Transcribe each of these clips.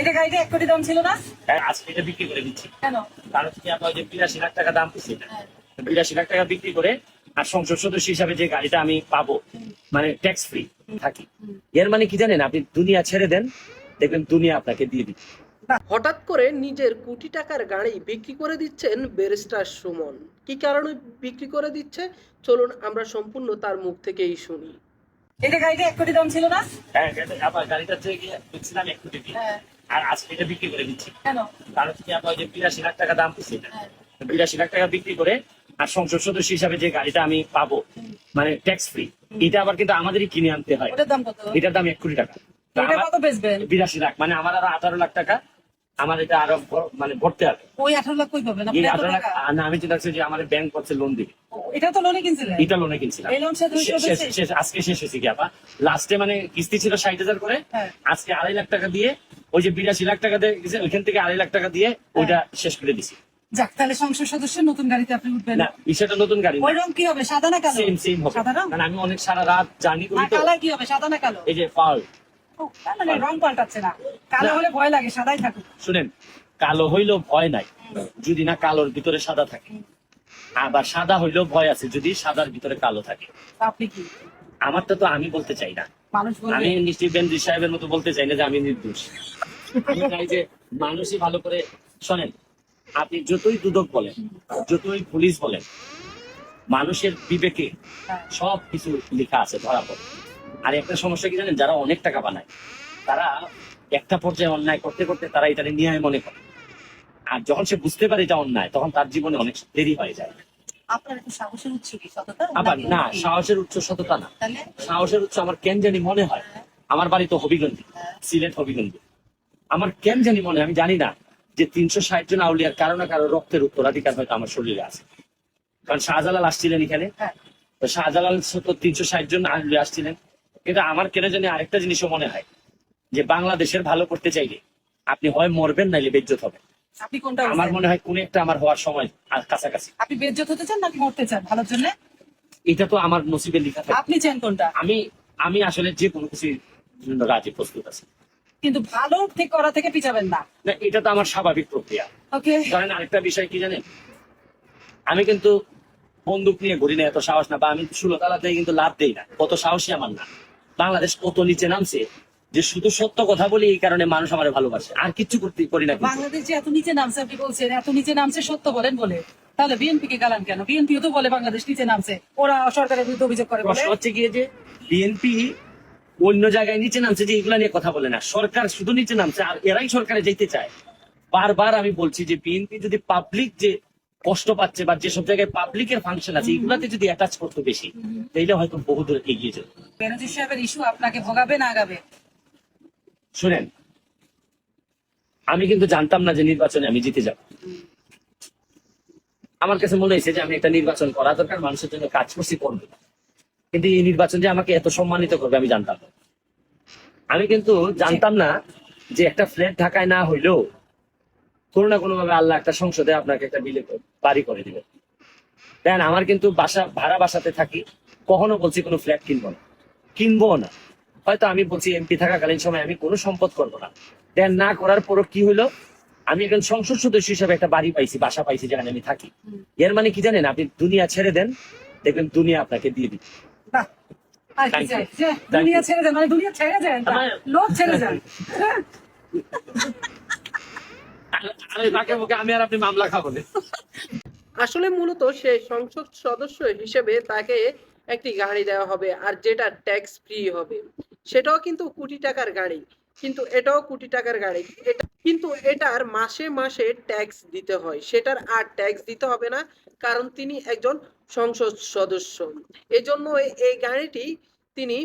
এটা গাড়িটা এক কোটি দাম ছিল না? হ্যাঁ, আজকে এটা বিক্রি করে দিচ্ছি। কেন? কারণ কি আপনার ওই যে বিরাশি লাখ টাকা দাম দিচ্ছে হ্যাঁ। বিরাশি লাখ টাকা বিক্রি করে আর সংসদ সদস্য হিসাবে যে গাড়িটা আমি পাবো মানে ট্যাক্স ফ্রি থাকি। এর মানে কি জানেন আপনি দুনিয়া ছেড়ে দেন দেখবেন দুনিয়া আপনাকে দিয়ে দিবে। হঠাৎ করে নিজের কোটি টাকার গাড়ি বিক্রি করে দিচ্ছেন ব্যারিস্টার সুমন। কি কারণে বিক্রি করে দিচ্ছে? চলুন আমরা সম্পূর্ণ তার মুখ থেকেই শুনি। এটা গাড়িটা এক কোটি দাম ছিল না? হ্যাঁ আবার গাড়িটা থেকে বেচছিলাম এক কোটি দিয়ে। হ্যাঁ। আর আজকে এটা বিক্রি করে দিচ্ছি। কারণ কি আমরা ওই যে বিরাশি লাখ টাকা দাম দিচ্ছি হ্যাঁ। বিরাশি লাখ টাকা বিক্রি করে আর সংসদ সদস্য হিসাবে যে গাড়িটা আমি পাবো মানে ট্যাক্স ফ্রি এটা আবার কিন্তু আমাদেরই কিনে আনতে হয়। এটার দাম এক কোটি টাকা। বিরাশি লাখ মানে আমার আরও আঠারো লাখ টাকা আমার এটা আরও মানে ভরতে হবে। ওই আঠারো লাখ কই পাবেন এই আপনি আঠারো লাখ না আমি চিন্তা করছি যে আমার ব্যাংক করছে লোন দিবে। এটা তো লোনে কিনছিলেন? এটা লোনে কিনছিলাম। এই লোন শেষ আজকে শেষ হয়েছে কি আপা? লাস্টে মানে কিস্তি ছিল ষাট হাজার করে। হ্যাঁ। আজকে আড়াই লাখ টাকা দিয়ে ওই যে বিরাশি লাখ টাকা দিয়ে গেছে, ওইখান থেকে আড়াই লাখ টাকা দিয়ে ওইটা শেষ করে দিছি। যাক তাহলে সংসদ সদস্য নতুন গাড়িতে আপনি উঠবেন। না বিষয়টা নতুন গাড়ি ওই রং কি হবে সাদা না কালো? সেম সেম হবে। সাদা কারণ আমি অনেক সারা রাত জার্নি করি তো। কালার কি হবে সাদা না কালো? এই যে তার মানে রং পাল্টাচ্ছে না। কালো হলে ভয় লাগে সাদাই থাকুক শুনেন কালো হইলেও ভয় নাই যদি না কালোর ভিতরে সাদা থাকে। আবার সাদা হইলেও ভয় আছে যদি সাদার ভিতরে কালো থাকে। আপনি কি? আমারটা তো আমি বলতে চাই না। আমি নিশ্চয়ই বেন্দ্রি সাহেবের মতো বলতে চাই না যে আমি নির্দোষ। আমি চাই যে মানুষই ভালো করে শোনেন আপনি যতই দুদক বলেন যতই পুলিশ বলেন মানুষের বিবেকে হ্যাঁ। সব কিছু লেখা আছে ধরা পড়ে। আর একটা সমস্যা কি জানেন? যারা অনেক টাকা বানায় তারা একটা পর্যায়ে অন্যায় করতে করতে তারা এটা ন্যায় মনে করে। আর যখন সে বুঝতে পারে এটা অন্যায় তখন তার জীবনে অনেক দেরি হয়ে যায়। আপনার সাহসের উৎস কি সততা? আবার না সাহসের উচ্চ সততা না। সাহসের উৎস আমার কেন জানি মনে হয়। আমার বাড়ি তো হবিগঞ্জ সিলেট হবিগঞ্জ। আমার কেন জানি মনে হয় আমি জানি না যে তিনশো ষাট জন আউলিয়ার কারও না কারও রক্তের উত্তরাধিকার হয়তো আমার শরীরে আছে। কারণ শাহজালাল আসছিলেন এখানে। হ্যাঁ। তো শাহজালাল তো তিনশো ষাট জন আউলিয়া আসছিলেন। কিন্তু আমার কেন জানি আরেকটা জিনিসও মনে হয় যে বাংলাদেশের ভালো করতে চাইলে আপনি হয় মরবেন নাইলে বেজ্জত হবে আপনি কোনটা আমার মনে হয় কোন একটা আমার হওয়ার সময় আর কাছাকাছি। আপনি বেজ্জত হতে চান নাকি মরতে চান ভালোর জন্য? এটা তো আমার নসিবে লেখা থাকে। আপনি চান কোনটা? আমি আমি আসলে যে কোনো কিছু জন্য রাজি প্রস্তুত আছি। কিন্তু ভালো ঠিক করা থেকে পিছাবেন না। না এটা তো আমার স্বাভাবিক প্রক্রিয়া। ওকে। ধরেন আরেকটা বিষয় কি জানেন? আমি কিন্তু বন্দুক নিয়ে ঘুরি না এত সাহস না বা আমি ষোলো তালাতে কিন্তু লাভ দেই না। কত সাহসী আমার না। বাংলাদেশ কত নিচে নামছে? যে শুধু সত্য কথা বলি এই কারণে মানুষ আমার ভালোবাসে। আর কিচ্ছু করতে করি না বাংলাদেশ যে এত নিচে নামছে আপনি বলছেন এত নিচে নামছে সত্য বলেন বলে। তাহলে বিএনপি কে গালান কেন? বিএনপিও তো বলে বাংলাদেশ নিচে নামছে। ওরা সরকারের বিরুদ্ধে অভিযোগ করে বলে। প্রশ্ন হচ্ছে গিয়ে যে বিএনপি অন্য জায়গায় নিচে নামছে যে এগুলা নিয়ে কথা বলে না। সরকার শুধু নিচে নামছে আর এরাই সরকারে যেতে চায়। বারবার আমি বলছি যে বিএনপি যদি পাবলিক যে কষ্ট পাচ্ছে বা যেসব জায়গায় পাবলিকের ফাংশন আছে এগুলাতে যদি অ্যাটাচ করতো বেশি তাইলে হয়তো বহু দূর এগিয়ে যেত। বেনজির সাহেবের ইস্যু আপনাকে ভোগাবে না আগাবে? শুনেন আমি কিন্তু জানতাম না যে নির্বাচনে আমি জিতে যাব। আমার কাছে মনে হয়েছে যে আমি একটা নির্বাচন করা দরকার মানুষের জন্য কাজ করছি করব। কিন্তু এই নির্বাচন যে আমাকে এত সম্মানিত করবে আমি জানতাম না। আমি কিন্তু জানতাম না যে একটা ফ্ল্যাট ঢাকায় না হইলেও কোনো না কোনোভাবে আল্লাহ একটা সংসদে আপনাকে একটা বিলে বাড়ি করে দিবে। দেন আমার কিন্তু বাসা ভাড়া বাসাতে থাকি কখনো বলছি কোনো ফ্ল্যাট কিনবো না। কিনবো না। হয়তো আমি বলছি এমপি থাকাকালীন সময় আমি কোনো সম্পদ করব না। দেন না করার পরও কি হলো আমি একজন সংসদ সদস্য হিসেবে একটা বাড়ি পাইছি বাসা পাইছি যেখানে আমি থাকি। এর মানে কি জানেন? আপনি দুনিয়া ছেড়ে দেন দেখবেন দুনিয়া আপনাকে দিয়ে দিবে। দুনিয়া ছেড়ে যান মানে দুনিয়া ছেড়ে আমার- লোক ছেড়ে যান আসলে মূলত সে সংসদ সদস্য হিসেবে তাকে একটি গাড়ি দেওয়া হবে আর যেটা ট্যাক্স ফ্রি হবে। সেটাও কিন্তু কোটি টাকার গাড়ি, কিন্তু এটাও কোটি টাকার গাড়ি। এটা কিন্তু এটার মাসে মাসে ট্যাক্স দিতে হয়। সেটার আর ট্যাক্স দিতে হবে না, কারণ তিনি একজন সংসদ সদস্য। এজন্য এই গাড়িটি তিনি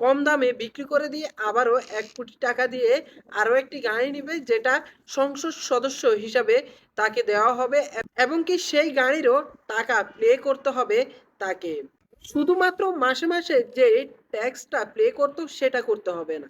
কম দামে বিক্রি করে দিয়ে আবারও এক কোটি টাকা দিয়ে আরও একটি গাড়ি নেবে, যেটা সংসদ সদস্য হিসাবে তাকে দেওয়া হবে এবং কি সেই গাড়িরও টাকা প্লে করতে হবে তাকে। শুধুমাত্র মাসে মাসে যে ট্যাক্সটা প্লে করতো সেটা করতে হবে না।